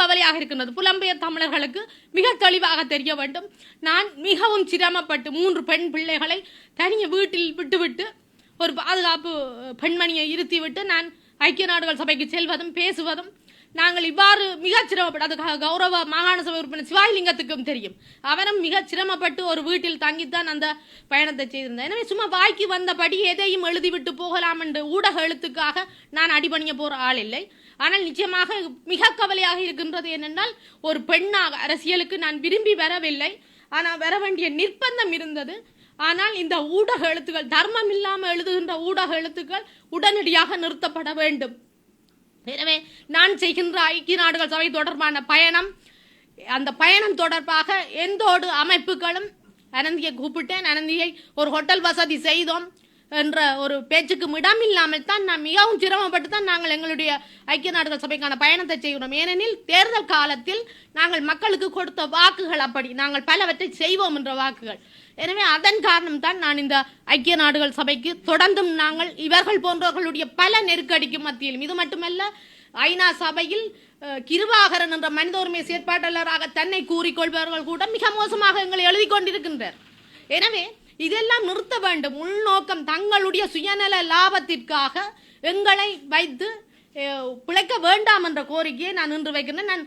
கவலையாக இருக்கின்றது புலம்பெயர் தமிழர்களுக்கு மிக தெளிவாக தெரிய வேண்டும். நான் மிகவும் சிரமப்பட்டு மூன்று பெண் பிள்ளைகளை தனிய வீட்டில் விட்டுவிட்டு ஒரு பாதுகாப்பு பெண்மணியை இருத்திவிட்டு நான் ஐக்கிய நாடுகள் சபைக்கு செல்வதும் பேசுவதும் நாங்கள் இவ்வாறு மிக சிரமப்பட்டு அது கௌரவ மாகாண சபை உறுப்பினர் சிவாயிலிங்கத்துக்கும் தெரியும். அவரும் மிக சிரமப்பட்டு ஒரு வீட்டில் தங்கித்தான் அந்த பயணத்தை செய்திருந்தார். எனவே சும்மா வாய்க்கு வந்தபடி எதையும் எழுதிவிட்டு போகலாம் என்று ஊடக எழுத்துக்காக நான் அடிபணிய போற ஆள் இல்லை. ஆனால் நிச்சயமாக மிக கவலையாக இருக்கின்றது என்னென்றால் ஒரு பெண்ணாக அரசியலுக்கு நான் விரும்பி வரவில்லை. ஆனால் வர வேண்டிய நிர்பந்தம் இருந்தது. ஆனால் இந்த ஊடக எழுத்துக்கள் தர்மம் இல்லாமல் எழுதுகின்ற ஊடக எழுத்துக்கள் உடனடியாக நிறுத்தப்பட வேண்டும். எனவே நான் செய்கின்ற ஐக்கிய நாடுகள் சபை தொடர்பான பயணம் அந்த பயணம் தொடர்பாக எந்தோடு அமைப்புகளும் அனந்தியை கூப்பிட்டேன். அனந்தியை ஒரு ஹோட்டல் வசதி செய்தோம். என்ற ஒரு பேச்சுக்கு இடம் இல்லாமல் தான் நாம் மிகவும் சிரமப்பட்டு தான் நாங்கள் எங்களுடைய ஐக்கிய நாடுகள் சபைக்கான பயணத்தை செய்கிறோம். ஏனெனில் தேர்தல் காலத்தில் நாங்கள் மக்களுக்கு கொடுத்த வாக்குகள் அப்படி. நாங்கள் பலவற்றை செய்வோம் என்ற வாக்குகள். எனவே அதன் காரணம் தான் நான் இந்த ஐக்கிய நாடுகள் சபைக்கு தொடர்ந்தும் நாங்கள் இவர்கள் போன்றவர்களுடைய பல நெருக்கடிக்கு மத்தியிலும். இது மட்டுமல்ல ஐநா சபையில் கிருபாகரன் என்ற மனித உரிமை செயற்பாட்டாளராக தன்னை கூறிக்கொள்பவர்கள் கூட மிக மோசமாக எங்களை எழுதி கொண்டிருக்கின்றார். எனவே இதெல்லாம் நிறுத்த வேண்டும். உள்நோக்கம் தங்களுடைய சுயநல லாபத்திற்காக எங்களை வைத்து பிழைக்க வேண்டாம் என்ற கோரிக்கையை நான் இன்று வைக்கிறேன் நான்